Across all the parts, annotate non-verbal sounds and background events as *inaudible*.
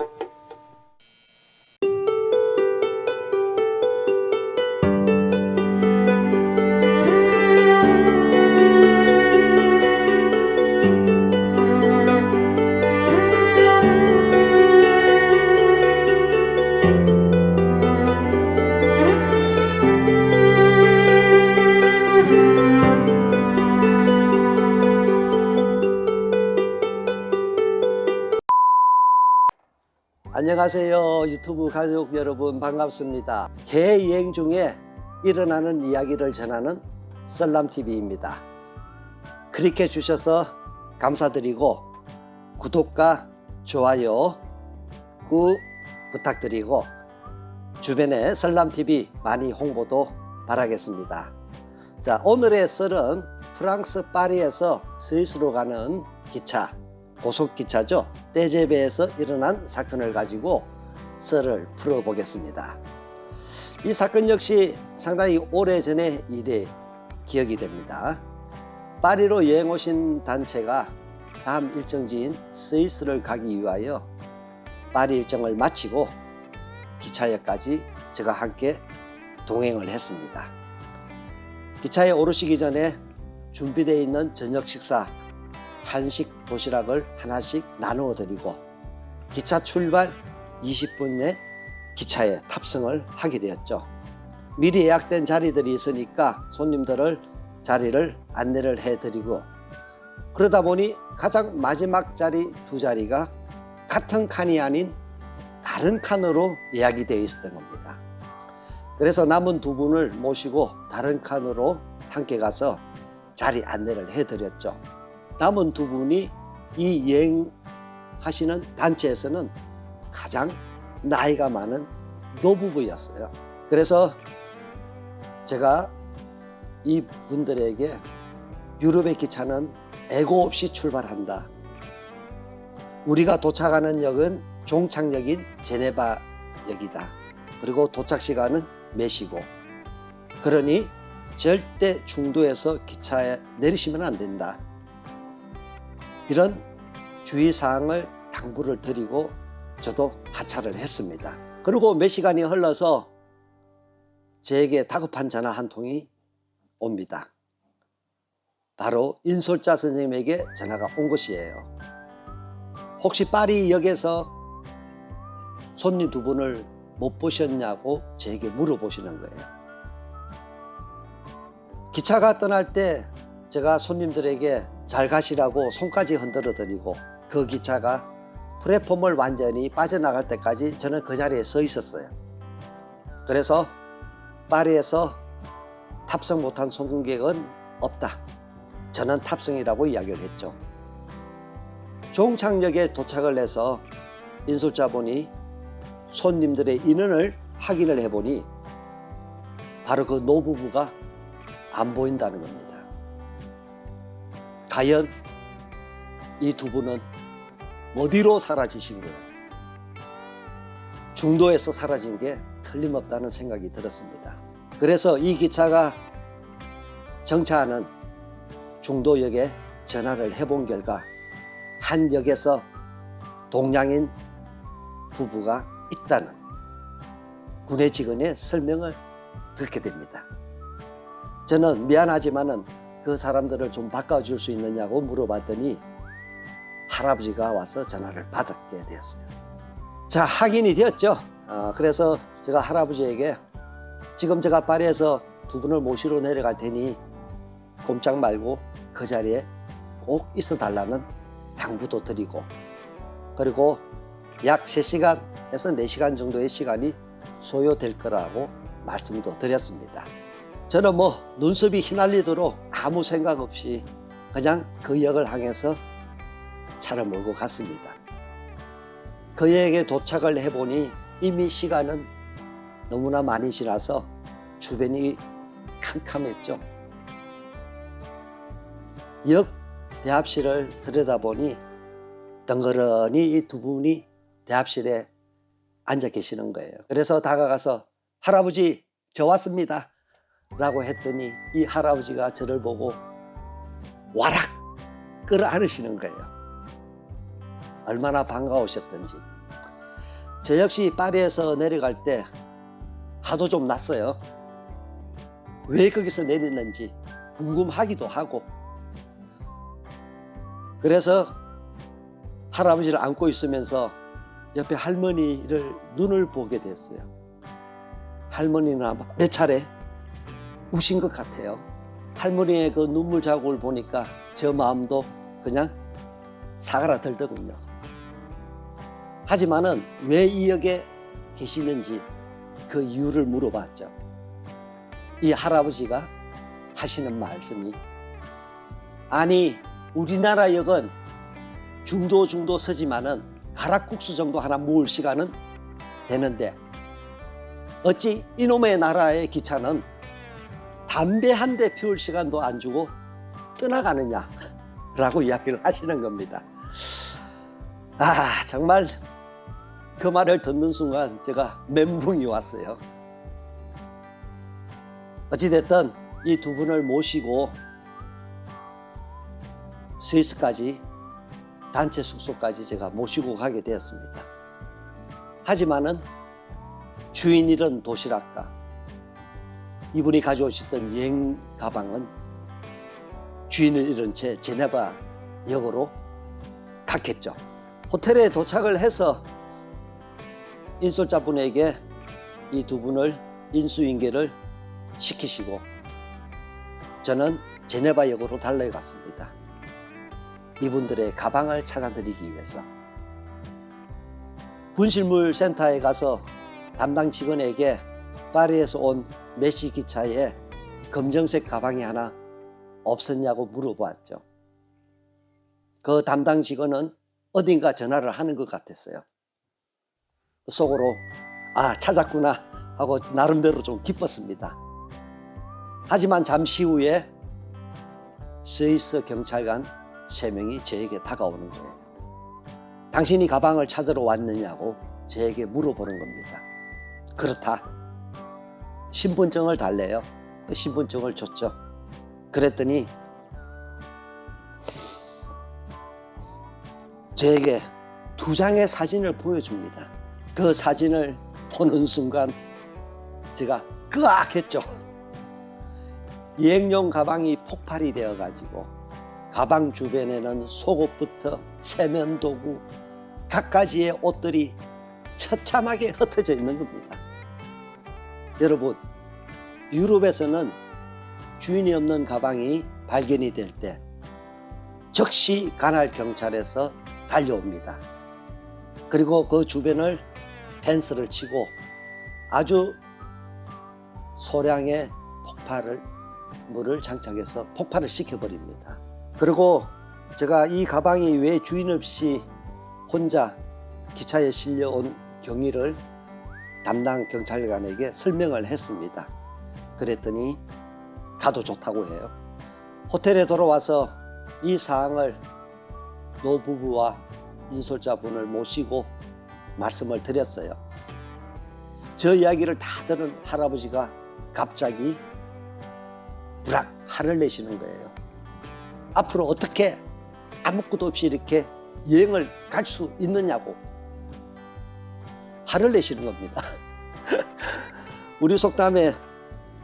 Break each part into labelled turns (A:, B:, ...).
A: you 안녕하세요. 유튜브 가족 여러분 반갑습니다. 개여행 중에 일어나는 이야기를 전하는 썰람TV입니다. 클릭해 주셔서 감사드리고 구독과 좋아요 구 부탁드리고 주변에 썰람TV 많이 홍보도 바라겠습니다. 자, 오늘의 썰은 프랑스 파리에서 스위스로 가는 기차 고속기차죠. 떼제베에서 일어난 사건을 가지고 썰을 풀어보겠습니다. 이 사건 역시 상당히 오래전의 일이 기억이 됩니다. 파리로 여행 오신 단체가 다음 일정지인 스위스를 가기 위하여 파리 일정을 마치고 기차역까지 제가 함께 동행을 했습니다. 기차에 오르시기 전에 준비되어 있는 저녁 식사 한식 도시락을 하나씩 나누어 드리고 기차 출발 20분 내 기차에 탑승을 하게 되었죠. 미리 예약된 자리들이 있으니까 손님들을 자리를 안내를 해 드리고 그러다 보니 가장 마지막 자리 두 자리가 같은 칸이 아닌 다른 칸으로 예약이 되어 있었던 겁니다. 그래서 남은 두 분을 모시고 다른 칸으로 함께 가서 자리 안내를 해 드렸죠. 남은 두 분이 이 여행하시는 단체에서는 가장 나이가 많은 노부부였어요. 그래서 제가 이 분들에게 유럽의 기차는 애고 없이 출발한다. 우리가 도착하는 역은 종착역인 제네바 역이다. 그리고 도착 시간은 몇시고 그러니 절대 중도에서 기차에 내리시면 안 된다. 이런 주의사항을 당부를 드리고 저도 하차를 했습니다. 그리고 몇 시간이 흘러서 제게 다급한 전화 한 통이 옵니다. 바로 인솔자 선생님에게 전화가 온 것이에요. 혹시 파리 역에서 손님 두 분을 못 보셨냐고 제게 물어보시는 거예요. 기차가 떠날 때 제가 손님들에게 잘 가시라고 손까지 흔들어 드리고 그 기차가 플랫폼을 완전히 빠져나갈 때까지 저는 그 자리에 서 있었어요. 그래서 파리에서 탑승 못한 손님객은 없다. 저는 탑승이라고 이야기를 했죠. 종착역에 도착을 해서 인솔자분이 손님들의 인원을 확인을 해보니 바로 그 노부부가 안 보인다는 겁니다. 과연 이 두 분은 어디로 사라지신 거예요? 중도에서 사라진 게 틀림없다는 생각이 들었습니다. 그래서 이 기차가 정차하는 중도역에 전화를 해본 결과 한 역에서 동양인 부부가 있다는 군의 직원의 설명을 듣게 됩니다. 저는 미안하지만은 그 사람들을 좀 바꿔줄 수 있느냐고 물어봤더니 할아버지가 와서 전화를 받게 되었어요. 자, 확인이 되었죠. 어, 그래서 제가 할아버지에게 지금 제가 파리에서 두 분을 모시러 내려갈 테니 꼼짝 말고 그 자리에 꼭 있어 달라는 당부도 드리고 그리고 약 3시간에서 4시간 정도의 시간이 소요될 거라고 말씀도 드렸습니다. 저는 뭐 눈썹이 휘날리도록 아무 생각 없이 그냥 그 역을 향해서 차를 몰고 갔습니다. 그 역에 도착을 해보니 이미 시간은 너무나 많이 지나서 주변이 캄캄했죠. 역 대합실을 들여다보니 덩그러니 이 두 분이 대합실에 앉아 계시는 거예요. 그래서 다가가서 할아버지 저 왔습니다. 라고 했더니 이 할아버지가 저를 보고 와락 끌어안으시는 거예요. 얼마나 반가우셨던지. 저 역시 파리에서 내려갈 때 하도 좀 났어요. 왜 거기서 내리는지 궁금하기도 하고. 그래서 할아버지를 안고 있으면서 옆에 할머니를 눈을 보게 됐어요. 할머니는 아마 내 차례 우신 것 같아요. 할머니의 그 눈물 자국을 보니까 저 마음도 그냥 사가라들더군요. 하지만은 왜 이 역에 계시는지 그 이유를 물어봤죠. 이 할아버지가 하시는 말씀이 아니 우리나라 역은 중도 중도 서지만은 가락국수 정도 하나 모을 시간은 되는데 어찌 이놈의 나라의 기차는 담배 한 대 피울 시간도 안 주고 떠나가느냐라고 *laughs* 이야기를 하시는 겁니다. 아 정말 그 말을 듣는 순간 제가 멘붕이 왔어요. 어찌됐든 이 두 분을 모시고 스위스까지 단체 숙소까지 제가 모시고 가게 되었습니다. 하지만은 주인 잃은 도시락과 이분이 가져오셨던 여행 가방은 주인을 잃은 채 제네바 역으로 갔겠죠. 호텔에 도착을 해서 인솔자분에게 이 두 분을 인수인계를 시키시고 저는 제네바 역으로 달려갔습니다. 이분들의 가방을 찾아드리기 위해서 분실물 센터에 가서 담당 직원에게 파리에서 온 메시 기차에 검정색 가방이 하나 없었냐고 물어보았죠. 그 담당 직원은 어딘가 전화를 하는 것 같았어요. 속으로 아 찾았구나 하고 나름대로 좀 기뻤습니다. 하지만 잠시 후에 스위스 경찰관 세 명이 저에게 다가오는 거예요. 당신이 가방을 찾으러 왔느냐고 저에게 물어보는 겁니다. 그렇다. 신분증을 달래요. 그 신분증을 줬죠. 그랬더니 저에게 두 장의 사진을 보여줍니다. 그 사진을 보는 순간 제가 끄악 했죠. 여행용 가방이 폭발이 되어 가지고 가방 주변에는 속옷부터 세면 도구 갖가지의 옷들이 처참하게 흩어져 있는 겁니다. 여러분, 유럽에서는 주인이 없는 가방이 발견이 될 때 즉시 관할 경찰에서 달려옵니다. 그리고 그 주변을 펜스를 치고 아주 소량의 폭발을 물을 장착해서 폭발을 시켜버립니다. 그리고 제가 이 가방이 왜 주인 없이 혼자 기차에 실려온 경위를 담당 경찰관에게 설명을 했습니다. 그랬더니 가도 좋다고 해요. 호텔에 돌아와서 이 사항을 노부부와 인솔자분을 모시고 말씀을 드렸어요. 저 이야기를 다 들은 할아버지가 갑자기 부락 화를 내시는 거예요. 앞으로 어떻게 아무것도 없이 이렇게 여행을 갈 수 있느냐고 화를 내시는 겁니다. 우리 속담에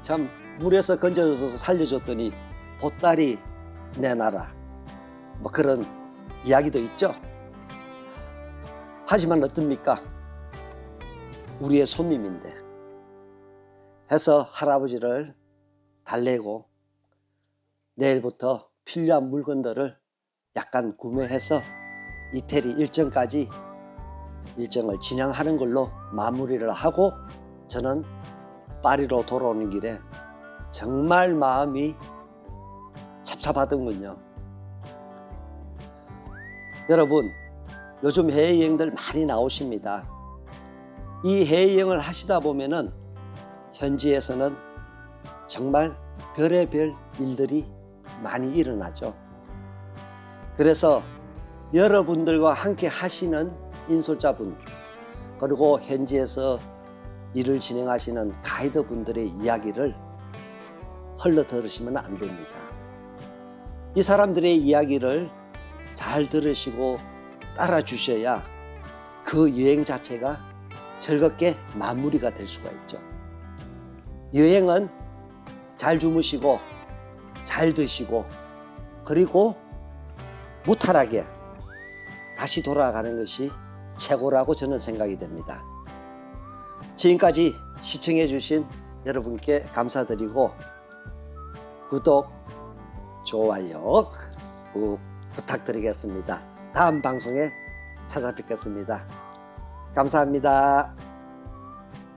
A: 참 물에서 건져줘서 살려줬더니 보따리 내놔라 뭐 그런 이야기도 있죠. 하지만 어떻습니까? 우리의 손님인데 해서 할아버지를 달래고 내일부터 필요한 물건들을 약간 구매해서 이태리 일정까지 일정을 진행하는 걸로 마무리를 하고 저는 파리로 돌아오는 길에 정말 마음이 찹찹하더군요. 여러분, 요즘 해외여행들 많이 나오십니다. 이 해외여행을 하시다 보면은 현지에서는 정말 별의별 일들이 많이 일어나죠. 그래서 여러분들과 함께 하시는 인솔자분 그리고 현지에서 일을 진행하시는 가이드 분들의 이야기를 흘러 들으시면 안 됩니다. 이 사람들의 이야기를 잘 들으시고 따라 주셔야 그 여행 자체가 즐겁게 마무리가 될 수가 있죠. 여행은 잘 주무시고 잘 드시고 그리고 무탈하게 다시 돌아가는 것이 최고라고 저는 생각이 됩니다. 지금까지 시청해 주신 여러분께 감사드리고 구독, 좋아요 꾹 부탁드리겠습니다. 다음 방송에 찾아뵙겠습니다. 감사합니다.